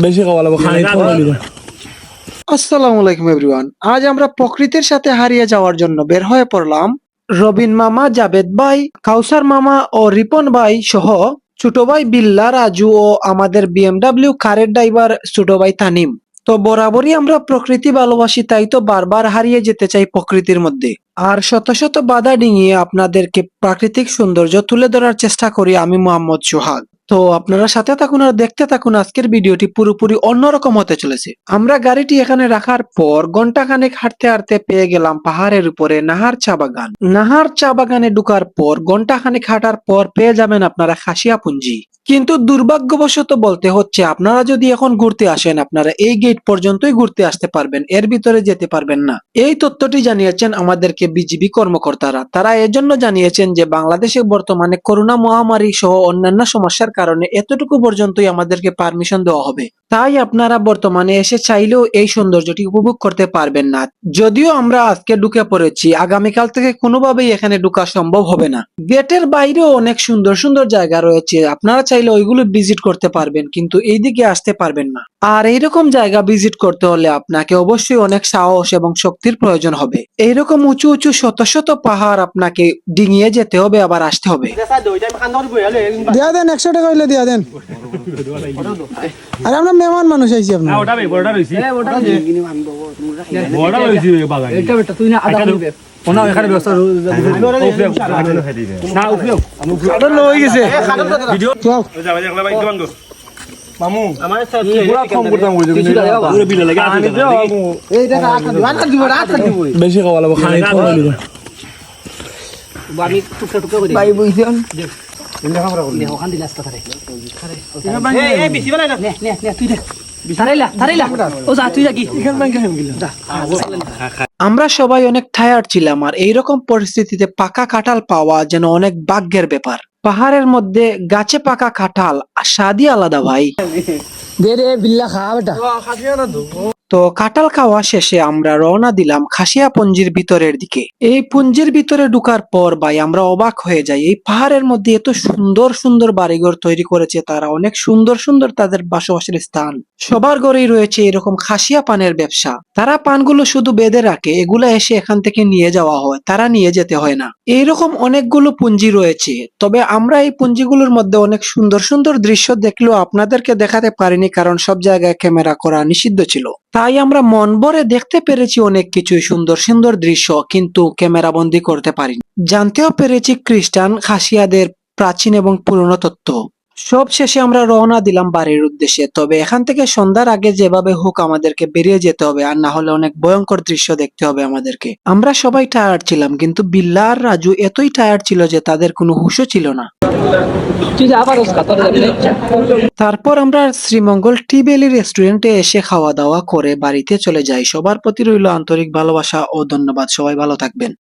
বেশি খাওয়া লাগবে খানি আসসালামু আলাইকুম এভরিওয়ান আজ আমরা প্রকৃতির সাথে হারিয়ে যাওয়ার জন্য বের হয়ে পড়লাম রবিন মামা জাবেদ ভাই কাউসার মামা ও রিপন ভাই সহ ছোট ভাই বিল্লা রাজু ও আমাদের বিএমডাব্লিউ কারের ড্রাইভার ছোট ভাই তানিম। তো বরাবরই আমরা প্রকৃতি ভালোবাসি, তাই তো বারবার হারিয়ে যেতে চাই প্রকৃতির মধ্যে। আর শত শত বাধা ডিঙিয়ে আপনাদেরকে প্রাকৃতিক সৌন্দর্য তুলে ধরার চেষ্টা করি আমি মোহাম্মদ সোহাগ। তো আপনারা সাথে থাকুন আর দেখতে থাকুন, আজকের ভিডিওটি পুরোপুরি অন্যরকম হতে চলেছে। আমরা গাড়িটি এখানে রাখার পর ঘণ্টা খানেক হাঁটতে হাঁটতে পেয়ে গেলাম পাহাড়ের উপরে নাহার চা বাগান। নাহার চা বাগানে ঢুকার পর ঘণ্টা খানেক হাঁটার পর পেয়ে যাবেন আপনারা খাসিয়া পুঞ্জি কিন্তু দুর্ভাগ্যবশত বলতে হচ্ছে, আপনারা যদি এখন ঘুরতে আসেন, আপনারা এই গেট পর্যন্তই ঘুরতে আসতে পারবেন, এর ভিতরে যেতে পারবেন না। এই তথ্যটি জানিয়েছেন আমাদেরকে বিজিবি কর্মকর্তারা। তারা এজন্য জানিয়েছেন যে, বাংলাদেশে বর্তমানে করোনা মহামারী সহ অন্যান্য সমস্যার কারণে এতটুকু পর্যন্তই আমাদেরকে পারমিশন দেওয়া হবে। তাই আপনারা বর্তমানে এসে চাইলেও এই সৌন্দর্যটি উপভোগ করতে পারবেন না। যদিও আমরা আজকে ঢুকে পড়েছি আগামীকাল থেকে কোনোভাবেই এখানে ঢুকা সম্ভব হবে না। গেটের বাইরেও অনেক সুন্দর সুন্দর জায়গা রয়েছে আপনারা চাইলে ওইগুলো ভিজিট করতে পারবেন কিন্তু এইদিকে আসতে পারবেন না। আর এইরকম জায়গা ভিজিট করতে হলে আপনাকে অবশ্যই অনেক সাহস এবং শক্তির প্রয়োজন হবে। এইরকম উঁচু উঁচু শত শত পাহাড় আপনাকে ডিঙিয়ে যেতে হবে আবার আসতে হবে। দিয়া দেন একশো টাকা হইলে দিয়া দেন। আরে আমরা মেহমান মানুষ আইছি আপনার। ওটা বে বড়টা রইছি বড়টা রইছি বাগান। এটা বেটা তুই না আদা করবে ওনা এখানে ব্যবস্থা না উপরে খাটো লই গেছে। ভিডিও। চল মামু পুরা কম করতাম কই দিবি পুরো বিলে লাগে আনি দাও বেশি খাওয়া লাগবে খানি খাওয়া লাগবে। ভাই বুঝছেন? আমরা সবাই অনেক টায়ার্ড ছিলাম আর এইরকম পরিস্থিতিতে পাকা কাঁঠাল পাওয়া যেন অনেক ভাগ্যের ব্যাপার। পাহাড়ের মধ্যে গাছে পাকা কাঁঠাল আর স্বাদই আলাদা ভাই। দে রে বিল্লা খা বেটা। তো কাঁঠাল খাওয়া শেষে আমরা রওনা দিলাম খাসিয়া পুঞ্জির ভিতরের দিকে। এই পুঞ্জির ভিতরে ঢুকার পর ভাই আমরা অবাক হয়ে যাই। এই পাহাড়ের মধ্যে এত সুন্দর সুন্দর বাড়িঘর তৈরি করেছে তারা। অনেক সুন্দর সুন্দর তাদের বাসবাসের স্থান। সবার ঘরেই রয়েছে এরকম খাসিয়া পানের ব্যবসা। তারা পানগুলো শুধু বেঁধে রাখে, এগুলো এসে এখান থেকে নিয়ে যাওয়া হয়। তারা নিয়ে যেতে হয় না। এইরকম অনেকগুলো পুঞ্জি রয়েছে। তবে আমরা এই পুঞ্জিগুলোর মধ্যে অনেক সুন্দর সুন্দর দৃশ্য দেখলেও আপনাদেরকে দেখাতে পারিনি কারণ সব জায়গায় ক্যামেরা করা নিষিদ্ধ ছিল। তাই আমরা মন ভরে দেখতে পেরেছি অনেক কিছুই সুন্দর সুন্দর দৃশ্য, কিন্তু ক্যামেরা বন্দি করতে পারিনি। জানতেও পেরেছি খ্রিস্টান খাসিয়াদের প্রাচীন এবং পুরনো তত্ত্ব। সব শেষে আমরা রওনা দিলাম বাড়ির উদ্দেশ্যে। তবে এখান থেকে সন্ধ্যার আগে যেভাবে হোক আমাদেরকে বেরিয়ে যেতে হবে, আর না হলে অনেক ভয়ঙ্কর দৃশ্য দেখতে হবে আমাদেরকে। আমরা সবাই টায়ার্ড ছিলাম, কিন্তু বিল্লা আর রাজু এতই টায়ার্ড ছিল যে তাদের কোনো হুশও ছিল না। তারপর আমরা শ্রীমঙ্গল টি ভ্যালি রেস্টুরেন্টে এসে খাওয়া দাওয়া করে বাড়িতে চলে যাই। সবার প্রতি রইল আন্তরিক ভালোবাসা ও ধন্যবাদ। সবাই ভালো থাকবেন।